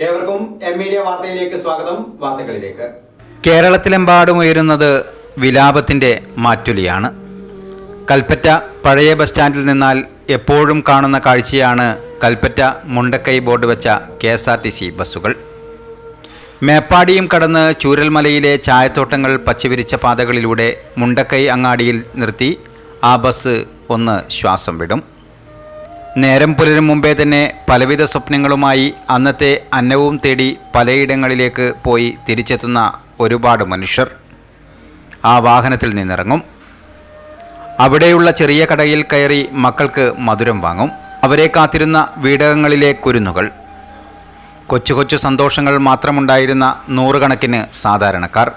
ഏവർക്കും M media വാർത്തയിലേക്ക് സ്വാഗതം. വാർത്തകളിലേക്ക്. കേരളത്തിലെമ്പാടും ഉയരുന്നത് വിലാപത്തിന്റെ മാറ്റുലിയാണ്. കൽപ്പറ്റ പഴയ ബസ് സ്റ്റാൻഡിൽ നിന്നാൽ എപ്പോഴും കാണുന്ന കാഴ്ചയാണ് കൽപ്പറ്റ മുണ്ടക്കൈ ബോർഡ് വെച്ച K S R T C ബസ്സുകൾ. മേപ്പാടിയും കടന്ന് ചൂരൽമലയിലെ ചായത്തോട്ടങ്ങൾ പച്ചവിരിച്ച പാതകളിലൂടെ മുണ്ടക്കൈ അങ്ങാടിയിൽ നിർത്തി ആ ബസ് ഒന്ന് ശ്വാസം വിടും. നേരം പുലരും മുമ്പേ തന്നെ പലവിധ സ്വപ്നങ്ങളുമായി അന്നത്തെ അന്നവും തേടി പലയിടങ്ങളിലേക്ക് പോയി തിരിച്ചെത്തുന്ന ഒരുപാട് മനുഷ്യർ ആ വാഹനത്തിൽ നിന്നിറങ്ങും. അവിടെയുള്ള ചെറിയ കടയിൽ കയറി മക്കൾക്ക് മധുരം വാങ്ങും. അവരെ കാത്തിരുന്ന വീടകങ്ങളിലെ കുരുന്നുകൾ. കൊച്ചു കൊച്ചു സന്തോഷങ്ങൾ മാത്രമുണ്ടായിരുന്ന നൂറുകണക്കിന് സാധാരണക്കാർ.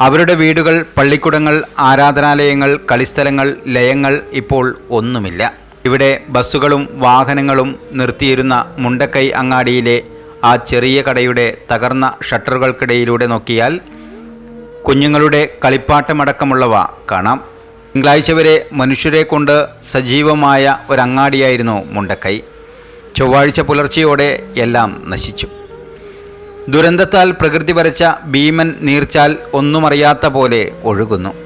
അവരുടെ വീടുകൾ പള്ളിക്കുടങ്ങൾ ആരാധനാലയങ്ങൾ കളിസ്ഥലങ്ങൾ ലയങ്ങൾ ഇപ്പോൾ ഒന്നുമില്ല. ഇവിടെ ബസ്സുകളും വാഹനങ്ങളും നിർത്തിയിരുന്ന മുണ്ടക്കൈ അങ്ങാടിയിലെ ആ ചെറിയ കടയുടെ തകർന്ന ഷട്ടറുകൾക്കിടയിലൂടെ നോക്കിയാൽ കുഞ്ഞുങ്ങളുടെ കളിപ്പാട്ടമടക്കമുള്ളവ കാണാം. തിങ്കളാഴ്ച വരെ മനുഷ്യരെ കൊണ്ട് സജീവമായ ഒരങ്ങാടിയായിരുന്നു മുണ്ടക്കൈ. ചൊവ്വാഴ്ച പുലർച്ചയോടെ എല്ലാം നശിച്ചു. ദുരന്തത്താൽ പ്രകൃതി വരച്ച ഭീമൻ നീർച്ചാൽ ഒന്നുമറിയാത്ത പോലെ ഒഴുകുന്നു.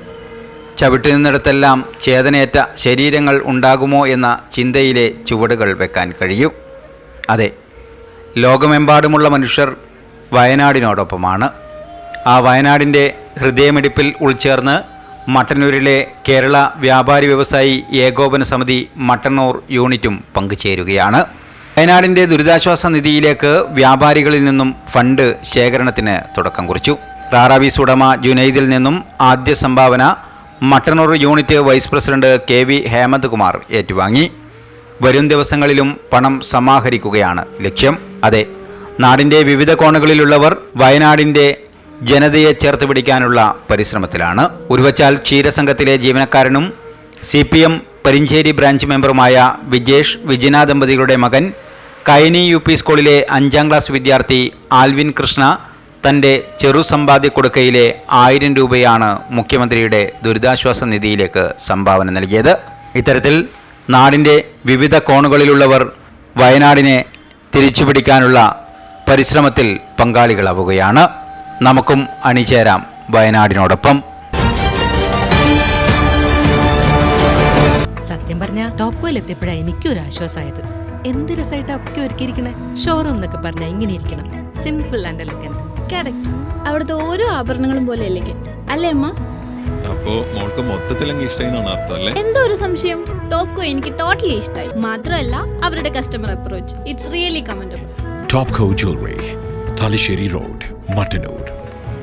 ചവിട്ടി നിന്നിടത്തെല്ലാം ചേതനയേറ്റ ശരീരങ്ങൾ ഉണ്ടാകുമോ എന്ന ചിന്തയിലെ ചുവടുകൾ വെക്കാൻ കഴിയും. അതെ ലോകമെമ്പാടുമുള്ള മനുഷ്യർ വയനാടിനോടൊപ്പമാണ്. ആ വയനാടിന്റെ ഹൃദയമിടിപ്പിൽ ഉൾച്ചേർന്ന് മട്ടന്നൂരിലെ കേരള വ്യാപാരി വ്യവസായി ഏകോപന സമിതി മട്ടന്നൂർ യൂണിറ്റും പങ്കുചേരുകയാണ്. വയനാടിന്റെ ദുരിതാശ്വാസ നിധിയിലേക്ക് വ്യാപാരികളിൽ നിന്നും ഫണ്ട് ശേഖരണത്തിന് തുടക്കം കുറിച്ചു. റാറാബീസ് ഉടമ ജുനൈദിൽ നിന്നും ആദ്യ സംഭാവന Mattannur unit vice president K V Hemanth Kumar ഏറ്റുവാങ്ങി. വരും ദിവസങ്ങളിലും പണം സമാഹരിക്കുകയാണ് ലക്ഷ്യം. അതെ നാടിന്റെ വിവിധ കോണുകളിലുള്ളവർ വയനാടിന്റെ ജനതയെ ചേർത്ത് പിടിക്കാനുള്ള പരിശ്രമത്തിലാണ്. ഉരുവച്ചാൽ ക്ഷീരസംഘത്തിലെ ജീവനക്കാരനും C P M Parincheri branch മെമ്പറുമായ Vijesh Vijina ദമ്പതികളുടെ മകൻ കൈനി യു പി സ്കൂളിലെ അഞ്ചാം ക്ലാസ് വിദ്യാർത്ഥി ആൽവിൻ കൃഷ്ണ തന്റെ ചെറു സമ്പാദ്യ കൊടുക്കയിലെ ആയിരം രൂപയാണ് മുഖ്യമന്ത്രിയുടെ ദുരിതാശ്വാസ നിധിയിലേക്ക് സംഭാവന നൽകിയത്. ഇത്തരത്തിൽ നാടിന്റെ വിവിധ കോണുകളിലുള്ളവർ വയനാടിനെ തിരിച്ചുപിടിക്കാനുള്ള പരിശ്രമത്തിൽ പങ്കാളികളാവുകയാണ്. നമുക്കും അണിചേരാം വയനാടിനോടൊപ്പം. സത്യം പറഞ്ഞ ടോപ്പ് എത്തിയപ്പോഴാ എനിക്കും ഒരു ആശ്വാസമായത് എന്ത് രസമായിട്ടാ ഒക്കെ ഒരുക്കിയിരിക്കണേ? ഷോറൂം എന്നൊക്കെ പറഞ്ഞാൽ ഇങ്ങനെ ഇരിക്കണം. Simple and elegant. കറക്റ്റ് അവിടുത്തെ ഓരോ ആഭരണങ്ങളും പോലെ അല്ലേ? അല്ലേ അമ്മ? അപ്പോ മോൾക്ക് മൊത്തത്തിൽ എന്തോ ഒരു സംശയം. ടോപ്കോ എനിക്ക് ടോട്ടലി ഇഷ്ടമായി മാത്രമല്ല അവരുടെ customer approach it's really commendable co jewellery Thalassery road Mattanur.